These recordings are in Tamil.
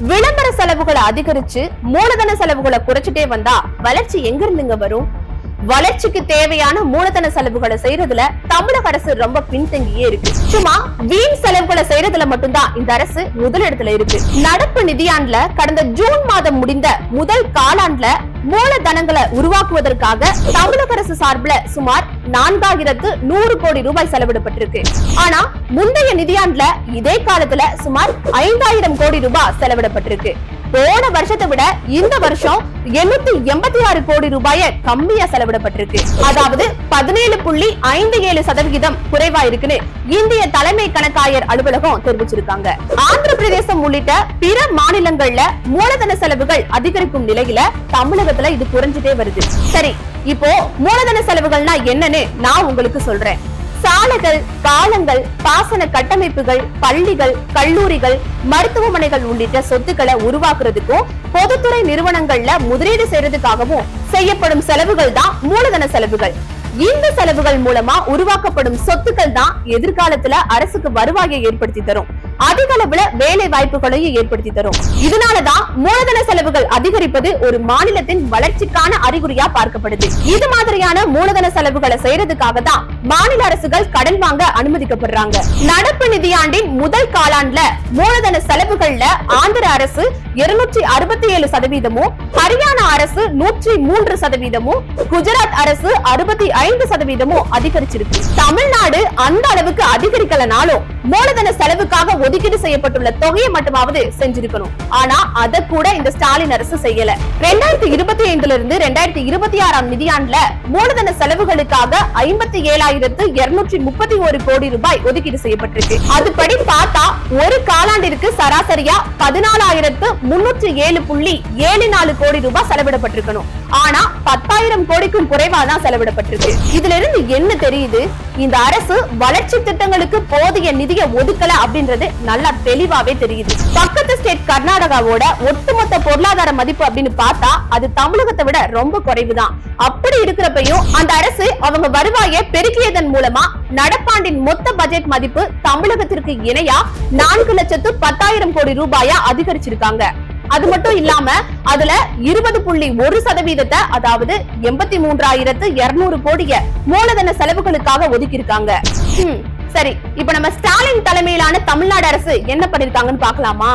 விளம்பர செலவுகளை அதிகரிச்சு மூலதன செலவுகளை குறைச்சிட்டே வந்தா வளர்ச்சி எங்க இருந்துங்க வரும்? வளர்ச்சிக்கு தேவையான மூலதன செலவுகளை செய்யறதுல தமிழக அரசு ரொம்ப பின்தங்கியே இருக்கு. சும்மா வீண் செலவுகளை செய்யறதுல மட்டும்தான் இந்த அரசு முதலிடத்துல இருக்கு. நடப்பு நிதியாண்டுல கடந்த ஜூன் மாதம் முடிந்த முதல் காலாண்டுல மூலதனங்களை உருவாக்குவதற்காக தமிழக அரசு சார்பில் சுமார் நான்காயிரத்து நூறு கோடி ரூபாய் செலவிடப்பட்டிருக்கு. ஆனா முந்தைய நிதியாண்டுல இதே காலத்துல சுமார் ஐந்தாயிரம் கோடி ரூபாய் செலவிடப்பட்டிருக்கு. போன வருஷத்தை விட இந்த வருஷம் எண்ணூத்தி எண்பத்தி ஆறு கோடி ரூபாய கம்மியா செலவிடப்பட்டிருக்கு. அதாவது பதினேழு புள்ளி ஐந்து ஏழு சதவிகிதம் குறைவா இருக்குன்னு இந்திய தலைமை கணக்காயர் அலுவலகம் தெரிவிச்சிருக்காங்க. ஆந்திர பிரதேசம் உள்ளிட்ட பிற மாநிலங்கள்ல மூலதன செலவுகள் அதிகரிக்கும் நிலையில தமிழகத்துல இது குறைஞ்சிட்டே வருது. சரி இப்போ மூலதன செலவுகள்னா என்னன்னு நான் உங்களுக்கு சொல்றேன். சாலைகள் பாலங்கள் பாசன கட்டமைப்புகள் பள்ளிகள் கல்லூரிகள் மருத்துவமனைகள் உள்ளிட்ட சொத்துக்களை உருவாக்குறதுக்கும் பொதுத்துறை நிறுவனங்கள்ல முதலீடு செய்யறதுக்காகவும் செய்யப்படும் செலவுகள் தான் மூலதன செலவுகள். இந்த செலவுகள் மூலமா உருவாக்கப்படும் சொத்துக்கள் தான் எதிர்காலத்துல அரசுக்கு வருவாயை ஏற்படுத்தி தரும். அதிக அளவுல வேலை வாய்ப்புகளையும் ஏற்படுத்தி தரும். இதனாலதான் மூலதன செலவுகள் அதிகரிப்பது ஒரு மாநிலத்தின் வளர்ச்சிக்கான அறிகுறியா பார்க்கப்படுது. இது மாதிரியான மூலதன செலவுகளை செய்யறதுக்காக தான் மாநில அரசுகள் கடன் வாங்க அனுமதிக்கப்படுறாங்க. நடப்பு நிதியாண்டின் முதல் காலாண்டுல மூலதன செலவுகள்ல ஆந்திர அரசு இருநூற்றி அறுபத்தி ஏழு சதவீதமும் ஹரியானா அரசு நூற்றி மூன்று சதவீதமும் குஜராத் அரசு அறுபத்தி ஐந்து சதவீதமும் அதிகரிச்சிருக்கு. தமிழ்நாடு அந்த அளவுக்கு அதிகரிக்கலனாலும் மூலதன செலவுக்காக ஒதுக்கீடு செய்யப்பட்டுள்ள தொகையை மட்டுமாவது செஞ்சிருக்கணும். ஆனா அத கூட இந்த ஸ்டாலின் அரசு செய்யல. ரெண்டாயிரத்தி இருபத்தி ஐந்துல இருந்து ரெண்டாயிரத்தி இருபத்தி ஆறாம் நிதியாண்டுல மூலதன செலவுகளுக்காக ஐம்பத்தி ஏழாயிரத்து இருநூற்றி முப்பத்தி ஒரு கோடி ரூபாய் ஒதுக்கீடு செய்யப்பட்டிருக்கு. அதுபடி பார்த்தா ஒரு காலாண்டிற்கு சராசரியா பதினாலாயிரத்து முன்னூற்றி ஏழு புள்ளி ஏழு நாலு கோடி ரூபாய் செலவிடப்பட்டிருக்கணும். ஆனா பத்தாயிரம் கோடிக்கும் குறைவா தான் செலவிடப்பட்டிருக்கு. இதுல இருந்து என்ன தெரியுது? இந்த அரசு வளர்ச்சி திட்டங்களுக்கு போதிய நிதியை ஒதுக்கல அப்படின்றது நல்லா தெளிவாவே தெரியுது. பக்கத்து ஸ்டேட் கர்நாடகாவோட ஒட்டுமொத்த பொருளாதார மதிப்பு அப்படின்னு பார்த்தா அது தமிழகத்தை விட ரொம்ப குறைவுதான். அப்படி இருக்கிறப்பையும் அந்த அரசு அவங்க வருவாயை பெருக்கியதன் மூலமா நடப்பாண்டின் மொத்த பட்ஜெட் மதிப்பு தமிழகத்திற்கு இணையா நான்கு லட்சத்து பத்தாயிரம் கோடி ரூபாயா அதிகரிச்சிருக்காங்க. அது மட்டும் இல்லாம அதுல இருபது புள்ளி ஒரு சதவீதத்தை அதாவது எண்பத்தி மூன்றாயிரத்து இருநூறு கோடிய மூலதன செலவுகளுக்காக ஒதுக்கி இருக்காங்க சரி இப்ப நம்ம ஸ்டாலின் தலைமையிலான தமிழ்நாடு அரசு என்ன பண்ணிருக்காங்கன்னு பாக்கலாமா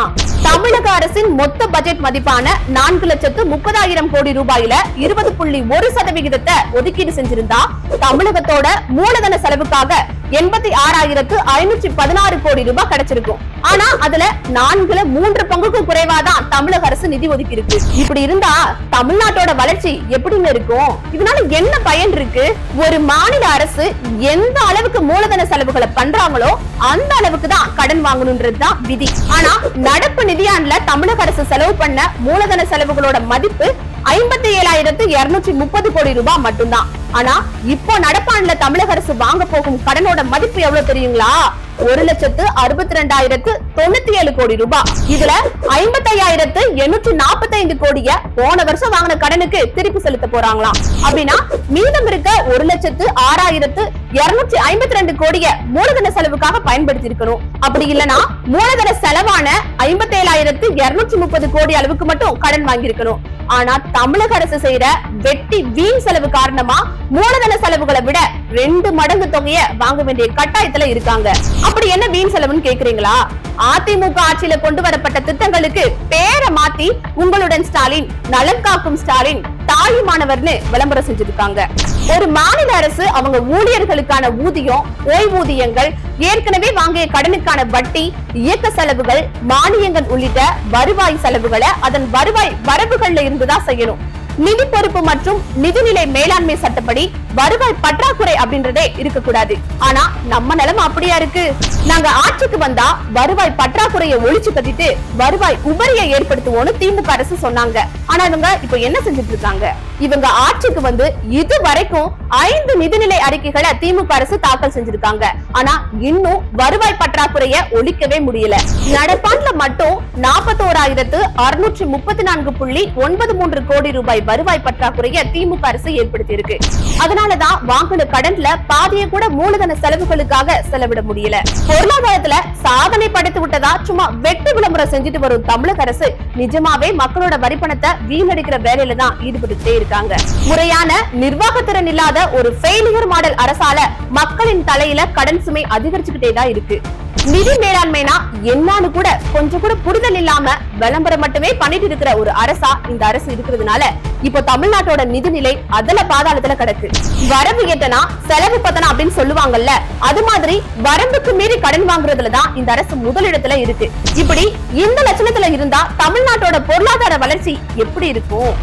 தமிழக அரசின் மொத்த பட்ஜெட் மதிப்பான நான்கு லட்சத்து முப்பதாயிரம் கோடி ரூபாயில இருபது புள்ளி ஒரு சதவிகிதத்தை ஒதுக்கீடு செஞ்சிருந்தா தமிழகத்தோட மூலதன செலவுக்காக எண்பத்தி ஆறாயிரத்து ஐநூற்றி பதினாறு கோடி ரூபாய் கிடைச்சிருக்கும். ஆனா அதுல நான்குல மூன்று பங்குக்கும் குறைவாதான் தமிழக அரசு நிதி ஒதுக்கி இருக்கு இப்படி இருந்தா தமிழ்நாட்டோட வளர்ச்சி எப்படிங்க இருக்கும்? இதனால என்ன பயன் இருக்கு? ஒரு மாநில அரசு எந்த அளவுக்கு மூலதன செலவுகளை பண்றாங்களோ அந்த அளவுக்கு தான் கடன் வாங்கணும்ன்றதுதான் விதி. ஆனா நடப்பு நிதியாண்டுல தமிழக அரசு செலவு பண்ண மூலதன செலவுகளோட மதிப்பு ஐம்பத்தி ஏழாயிரத்து இருநூற்றி முப்பது கோடி ரூபாய் மட்டும்தான். ஆனா இப்போ நடப்பாண்டுல தமிழக அரசு வாங்க போகும் கடனோட மதிப்பு எவ்வளவு தெரியுங்களா? ஒரு லட்சத்து அறுபத்தி ரெண்டாயிரத்து தொண்ணூத்தி ஏழு கோடி ரூபாய். இதுல ஐம்பத்தி ஐயாயிரத்து எண்ணூற்றி நாற்பத்தி ஐந்து கோடிய போன வருஷம் வாங்கின கடனுக்கு திருப்பி செலுத்த போறாங்களாம். அப்படின்னா மீதம் இருக்க ஒரு லட்சத்து ஆறாயிரத்து இருநூற்றி ஐம்பத்தி ரெண்டு கோடிய மூலதன செலவுக்காக பயன்படுத்தி இருக்கணும் அப்படி இல்லனா மூலதன செலவான ஐம்பத்தி ஏழாயிரத்து இருநூற்றி முப்பது கோடி அளவுக்கு மட்டும் கடன் வாங்கியிருக்கணும். ஆனா தமிழக அரசு செய்யற வெட்டி வீண் செலவு காரணமா மூலதன செலவுகளை விட ரெண்டு மடங்கு தொகையை வாங்க வேண்டிய கட்டாயத்துல இருக்காங்க. அப்படி என்ன வீண் செலவுன்னு கேக்குறீங்களா? அதிமுக ஆட்சியில கொண்டு வரப்பட்ட திட்டங்களுக்கு பேரை மாத்தி உங்களுடன் ஸ்டாலின் நலன் காக்கும் ஸ்டாலின் தாயுமானவர்னு விளம்பரம் செஞ்சிருக்காங்க. ஒரு மாநில அரசு அவங்க ஊழியர்களுக்கான ஊதியம் ஓய்வூதியங்கள் ஏற்கனவே வாங்கிய கடனுக்கான வட்டி இயக்க செலவுகள் மானியங்கள் உள்ளிட்ட வருவாய் செலவுகளை அதன் வருவாய் வரவுகள்ல இருந்துதான் செய்யணும். நிதி பொறுப்பு மற்றும் நிதிநிலை மேலாண்மை சட்டப்படி வருவாய் பற்றாக்குறை அப்படின்றதே இருக்கக்கூடாது. ஆனா நம்ம நிலைமை அப்படியா இருக்கு? நாங்க ஆட்சிக்கு வந்தா வருவாய் பற்றாக்குறையை ஒழிச்சு கட்டிட்டு வருவாய் உபரியை ஏற்படுத்துவோம்னு திமுக அரசு சொன்னாங்க. ஆனா இவங்க இப்ப என்ன செஞ்சுட்டு இருக்காங்க? இவங்க ஆட்சிக்கு வந்து இது வரைக்கும் ஐந்து நிதிநிலை அறிக்கைகளை திமுக அரசு தாக்கல் செஞ்சிருக்காங்க. ஆனா இன்னும் வருவாய் பற்றாக்குறைய ஒழிக்கவே முடியல. நடப்பாண்டுல மட்டும் நாற்பத்தோராயிரத்து அறுநூற்றி முப்பத்தி நான்கு புள்ளி ஒன்பது மூன்று கோடி ரூபாய் வருவாய் பற்றாக்குறைய திமுக அரசு ஏற்படுத்தி இருக்கு அதனாலதான் வாங்கின கடன்ல பாதியை கூட மூலதன செலவுகளுக்காக செலவிட முடியல. பொருளாதாரத்துல சாதனை படைத்து விட்டதா சும்மா வெட்டு விளம்பரம் செஞ்சுட்டு வரும் தமிழக அரசு நிஜமாவே மக்களோட வரிப்பணத்தை வீணடிக்கிற வேலையில தான் ஈடுபட்டுட்டே இருக்காங்க முறையான நிர்வாகத்திறன் இல்லாத ஒரு ஃபெயிலியர் மாடல் அரசால மக்களின் தலையில கடன் சுமை அதிகரிச்சுக்கிட்டே தான் இருக்கு. நிதி மேலாண்மைனா என்னன்னு கூட கொஞ்சம் கூட புரிதல் இல்லாம விளம்பரம் மட்டுமே பண்ணிட்டு இருக்கிற ஒரு அரசா இந்த அரசு இருக்கிறதுனால இப்போ தமிழ்நாட்டோட நிதிநிலை அதல பாதாளத்துல கிடக்கு. வரவு எட்டனா செலவு பத்தனா அப்படின்னு சொல்லுவாங்கல்ல அது மாதிரி வரம்புக்கு மீறி கடன் வாங்குறதுலதான் இந்த அரசு முதலிடத்துல இருக்கு. இப்படி இந்த லட்சணத்துல இருந்தா தமிழ்நாட்டோட பொருளாதார வளர்ச்சி எப்படி இருக்கும்?